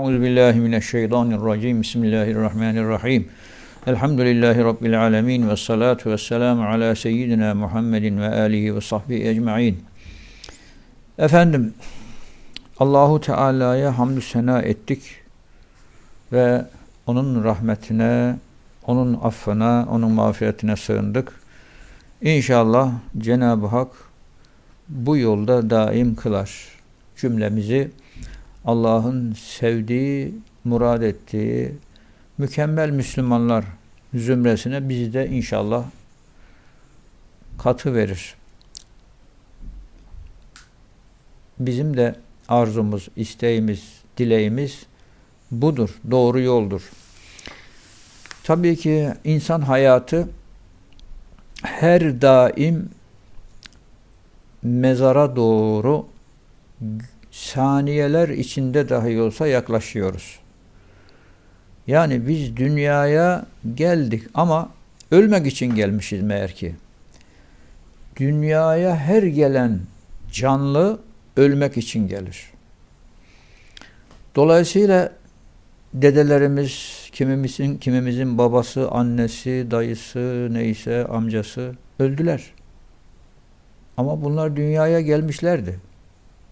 Euzu billahi mineşşeytanirracim. Bismillahirrahmanirrahim. Elhamdülillahi rabbil alamin ve salatu vesselamu ala seyyidina Muhammedin ve alihi ve sahbihi ecmaîn. Efendim Allahu Teala'ya hamdü sena ettik ve onun rahmetine, onun affına, onun mağfiretine sığındık. İnşallah Cenab-ı Hak bu yolda daim kılar. Cümlemizi Allah'ın sevdiği, murad ettiği mükemmel Müslümanlar zümresine bizi de inşallah katı verir. Bizim de arzumuz, isteğimiz, dileğimiz budur, doğru yoldur. Tabii ki insan hayatı her daim mezara doğru saniyeler içinde dahi olsa yaklaşıyoruz. Yani biz dünyaya geldik ama ölmek için gelmişiz meğer ki. Dünyaya her gelen canlı ölmek için gelir. Dolayısıyla dedelerimiz, kimimizin, kimimizin babası, annesi, dayısı, neyse amcası öldüler. Ama bunlar dünyaya gelmişlerdi.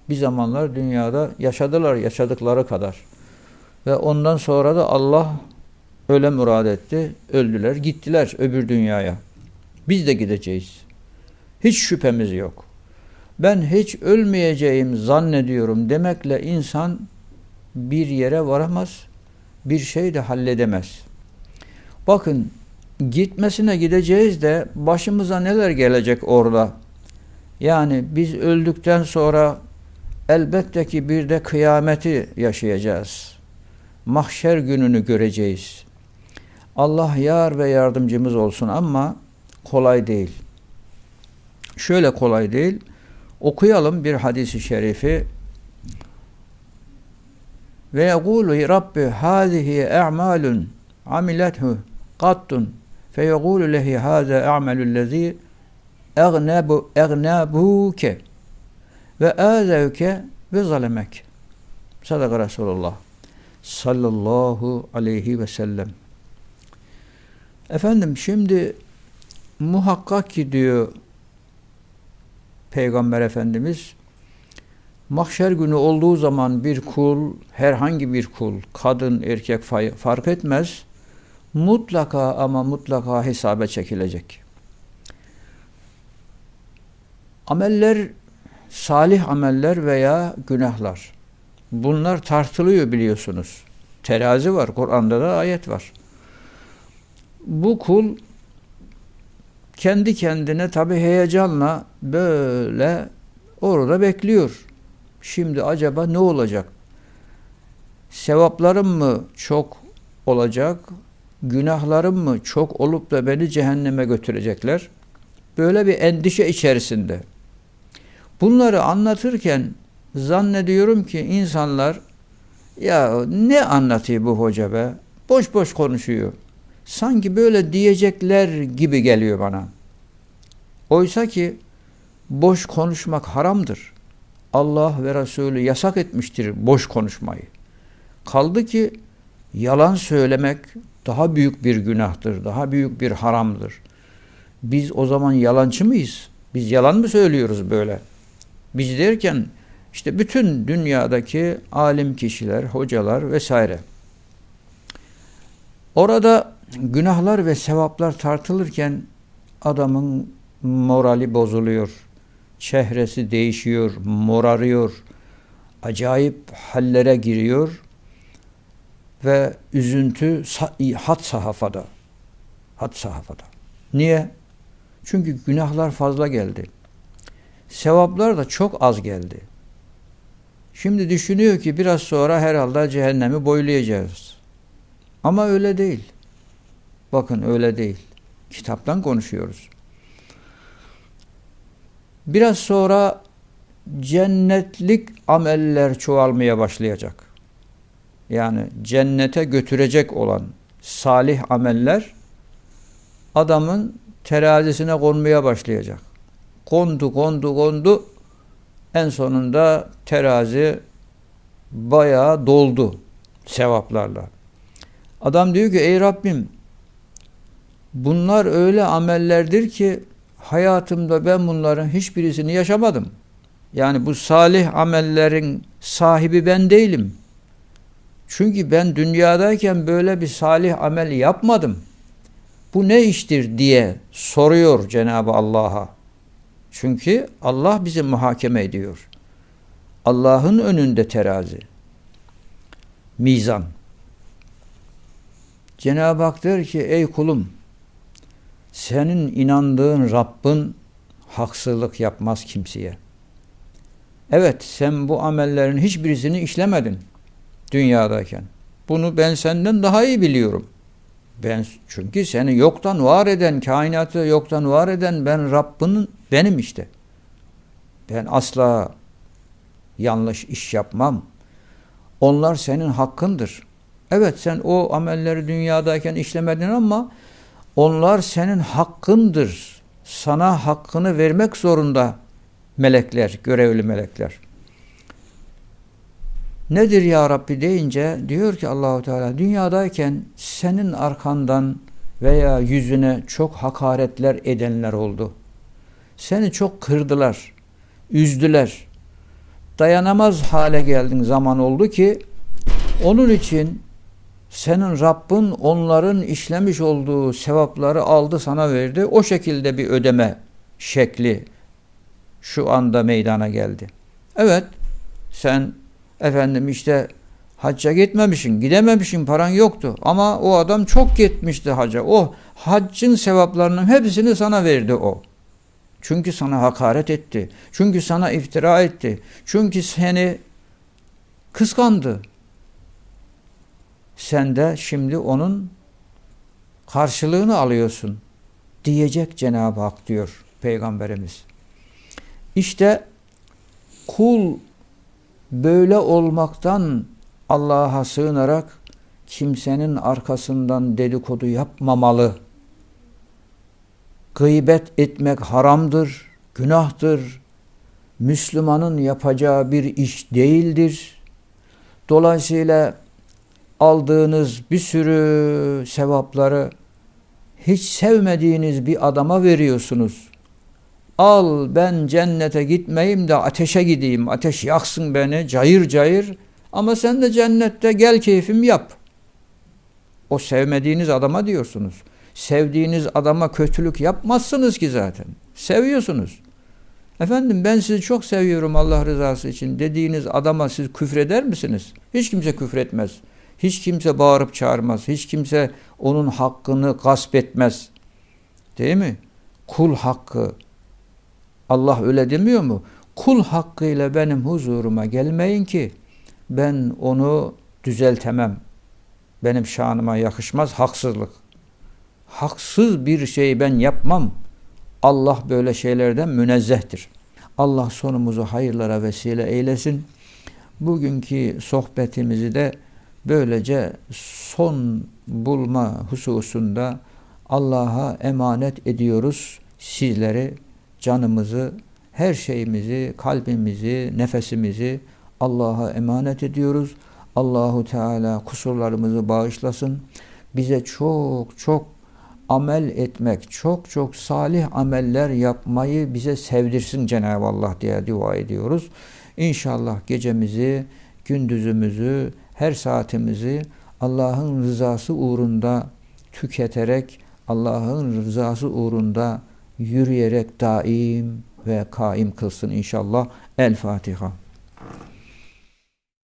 Bir zamanlar dünyada yaşadılar yaşadıkları kadar. Ve ondan sonra da Allah öyle murad etti. Öldüler, gittiler öbür dünyaya. Biz de gideceğiz. Hiç şüphemiz yok. Ben hiç ölmeyeceğim zannediyorum demekle insan bir yere varamaz, bir şey de halledemez. Bakın gitmesine gideceğiz de başımıza neler gelecek orada? Yani biz öldükten sonra elbette ki bir de kıyameti yaşayacağız. Mahşer gününü göreceğiz. Allah yar ve yardımcımız olsun ama kolay değil. Şöyle kolay değil. Okuyalım bir hadisi şerifi. Ve yekulu Rabbi hâzihi e'malun amilethu kattun fe yekulu lehi hâze e'melüllezî egnebu egnebuke ve âzevke ve zalemek. Sadaka Resulullah sallallahu aleyhi ve sellem. Efendim şimdi muhakkak ki diyor Peygamber Efendimiz mahşer günü olduğu zaman bir kul, herhangi bir kul, kadın, erkek fark etmez, mutlaka ama mutlaka hesaba çekilecek. Ameller, salih ameller veya günahlar. Bunlar tartılıyor biliyorsunuz. Terazi var, Kur'an'da da ayet var. Bu kul kendi kendine tabi heyecanla böyle orada bekliyor. Şimdi acaba ne olacak? Sevaplarım mı çok olacak? Günahlarım mı çok olup da beni cehenneme götürecekler? Böyle bir endişe içerisinde. Bunları anlatırken zannediyorum ki insanlar ya ne anlatıyor bu hoca be? Boş boş konuşuyor. Sanki böyle diyecekler gibi geliyor bana. Oysa ki boş konuşmak haramdır. Allah ve Resulü yasak etmiştir boş konuşmayı. Kaldı ki yalan söylemek daha büyük bir günahtır, daha büyük bir haramdır. Biz o zaman yalancı mıyız? Biz yalan mı söylüyoruz böyle? Biz derken işte bütün dünyadaki alim kişiler, hocalar vesaire. Orada günahlar ve sevaplar tartılırken adamın morali bozuluyor. Çehresi değişiyor, morarıyor. Acayip hallere giriyor ve üzüntü hat sahafada. Hat sahafada. Niye? Çünkü günahlar fazla geldi. Sevaplar da çok az geldi. Şimdi düşünüyor ki biraz sonra herhalde cehennemi boylayacağız. Ama öyle değil. Bakın öyle değil. Kitaptan konuşuyoruz. Biraz sonra cennetlik ameller çoğalmaya başlayacak. Yani cennete götürecek olan salih ameller adamın terazisine konmaya başlayacak. Kondu, kondu, kondu. En sonunda terazi bayağı doldu. sevaplarla. Adam diyor ki ey Rabbim bunlar öyle amellerdir ki hayatımda ben bunların hiçbirisini yaşamadım. Yani bu salih amellerin sahibi ben değilim. Çünkü ben dünyadayken böyle bir salih amel yapmadım. Bu ne iştir diye soruyor Cenab-ı Allah'a. Çünkü Allah bizi muhakeme ediyor. Allah'ın önünde terazi. Mizan. Cenab-ı Hak der ki ey kulum senin inandığın Rabbin haksızlık yapmaz kimseye. Evet sen bu amellerin hiçbirisini işlemedin dünyadayken. Bunu ben senden daha iyi biliyorum. Ben çünkü seni yoktan var eden, kainatı yoktan var eden ben Rabbinin benim işte. Ben asla yanlış iş yapmam. Onlar senin hakkındır. Evet sen o amelleri dünyadayken işlemedin ama onlar senin hakkındır. Sana hakkını vermek zorunda melekler, görevli melekler. Nedir ya Rabbi deyince diyor ki Allahu Teala dünyadayken senin arkandan veya yüzüne çok hakaretler edenler oldu. Seni çok kırdılar, üzdüler. Dayanamaz hale geldin zaman oldu ki onun için senin Rabbin onların işlemiş olduğu sevapları aldı sana verdi. O şekilde bir ödeme şekli şu anda meydana geldi. Evet sen efendim işte hacca gitmemişsin, gidememişsin, paran yoktu. Ama o adam çok gitmişti hacca. O haccın sevaplarının hepsini sana verdi o. Çünkü sana hakaret etti. Çünkü sana iftira etti. Çünkü seni kıskandı. Sen de şimdi onun karşılığını alıyorsun diyecek Cenab-ı Hak diyor Peygamberimiz. İşte kul böyle olmaktan Allah'a sığınarak kimsenin arkasından dedikodu yapmamalı. Gıybet etmek haramdır, günahtır. Müslümanın yapacağı bir iş değildir. Dolayısıyla aldığınız bir sürü sevapları hiç sevmediğiniz bir adama veriyorsunuz. Al ben cennete gitmeyeyim de ateşe gideyim. Ateş yaksın beni cayır cayır. Ama sen de cennette gel keyfim yap. O sevmediğiniz adama diyorsunuz. Sevdiğiniz adama kötülük yapmazsınız ki zaten. Seviyorsunuz. Efendim ben sizi çok seviyorum Allah rızası için dediğiniz adama siz küfreder misiniz? Hiç kimse küfretmez. Hiç kimse bağırıp çağırmaz. Hiç kimse onun hakkını gasp etmez. Değil mi? Kul hakkı. Allah öyle demiyor mu? Kul hakkıyla benim huzuruma gelmeyin ki ben onu düzeltemem. Benim şanıma yakışmaz haksızlık. Haksız bir şey ben yapmam. Allah böyle şeylerden münezzehtir. Allah sonumuzu hayırlara vesile eylesin. Bugünkü sohbetimizi de böylece son bulma hususunda Allah'a emanet ediyoruz sizleri canımızı, her şeyimizi, kalbimizi, nefesimizi Allah'a emanet ediyoruz. Allahu Teala kusurlarımızı bağışlasın. Bize çok çok amel etmek, çok çok salih ameller yapmayı bize sevdirsin Cenab-ı Allah diye dua ediyoruz. İnşallah gecemizi, gündüzümüzü, her saatimizi Allah'ın rızası uğrunda tüketerek, Allah'ın rızası uğrunda yürüyerek daim ve kaim kılsın inşallah. El Fatiha.